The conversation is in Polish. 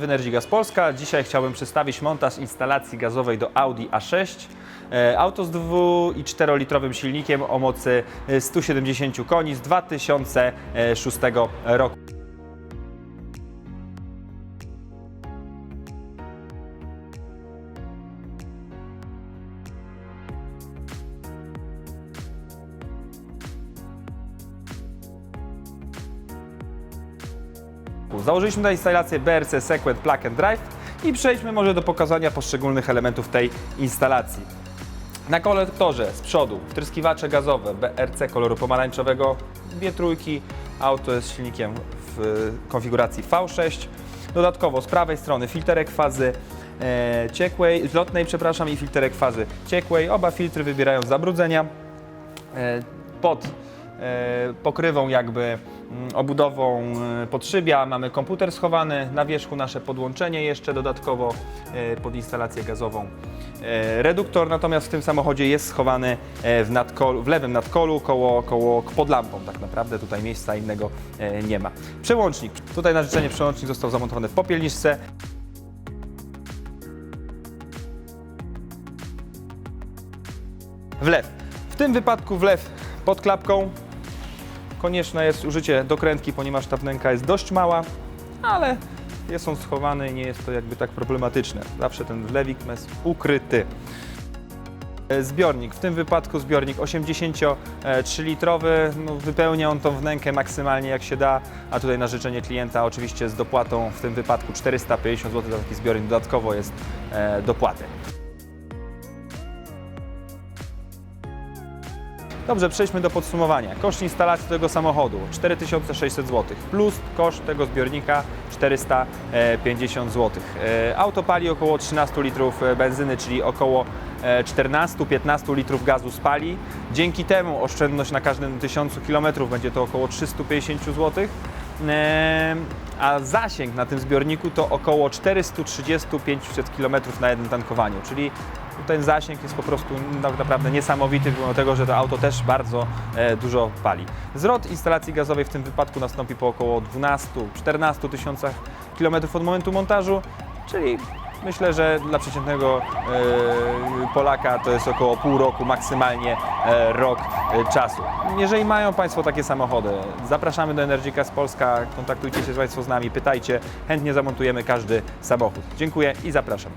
W Energy Gas Polska. Dzisiaj chciałbym przedstawić montaż instalacji gazowej do Audi A6. E, Auto z 2 i 4 litrowym silnikiem o mocy e, 170 koni z 2006 roku. Założyliśmy na instalację BRC Sequent Plug and Drive i przejdźmy może do pokazania poszczególnych elementów tej instalacji. Na kolektorze z przodu wtryskiwacze gazowe BRC koloru pomarańczowego, dwie trójki, auto jest silnikiem w konfiguracji V6. Dodatkowo z prawej strony filterek fazy e, ciekłej, zlotnej przepraszam i filterek fazy ciekłej. Oba filtry wybierają zabrudzenia. E, pod pokrywą jakby mm, obudową e, podszybia mamy komputer schowany, na wierzchu nasze podłączenie jeszcze dodatkowo e, pod instalację gazową. E, Reduktor natomiast w tym samochodzie jest schowany e, w, nadkolu, w lewym nadkolu koło, koło pod lampą tak naprawdę, tutaj miejsca innego e, nie ma. Przełącznik, tutaj na życzenie przełącznik został zamontowany w popielniczce. Wlew. W tym wypadku wlew pod klapką. Konieczne jest użycie dokrętki, ponieważ ta wnęka jest dość mała, ale jest on schowany i nie jest to jakby tak problematyczne. Zawsze ten wlewik jest ukryty. E, Zbiornik, w tym wypadku zbiornik 83-litrowy, no, wypełnia on tą wnękę maksymalnie jak się da, a tutaj na życzenie klienta oczywiście z dopłatą, w tym wypadku 450 zł za taki zbiornik dodatkowo jest e, dopłaty. Dobrze, przejdźmy do podsumowania. Koszt instalacji tego samochodu 4600 zł plus koszt tego zbiornika 450 zł. E, Auto pali około 13 litrów e, benzyny, czyli około e, 14-15 litrów gazu spali. Dzięki temu oszczędność na każdym 1000 km będzie to około 350 zł. A zasięg na tym zbiorniku to około 430-500 km na jednym tankowaniu, czyli ten zasięg jest po prostu tak naprawdę niesamowity, pomimo tego, że to auto też bardzo e, dużo pali. Zwrot instalacji gazowej w tym wypadku nastąpi po około 12-14 tysiącach kilometrów od momentu montażu, czyli myślę, że dla przeciętnego e, Polaka to jest około pół roku, maksymalnie e, rok e, czasu. Jeżeli mają Państwo takie samochody, zapraszamy do Energy Gas Polska, kontaktujcie się Państwo z nami, pytajcie, chętnie zamontujemy każdy samochód. Dziękuję i zapraszam.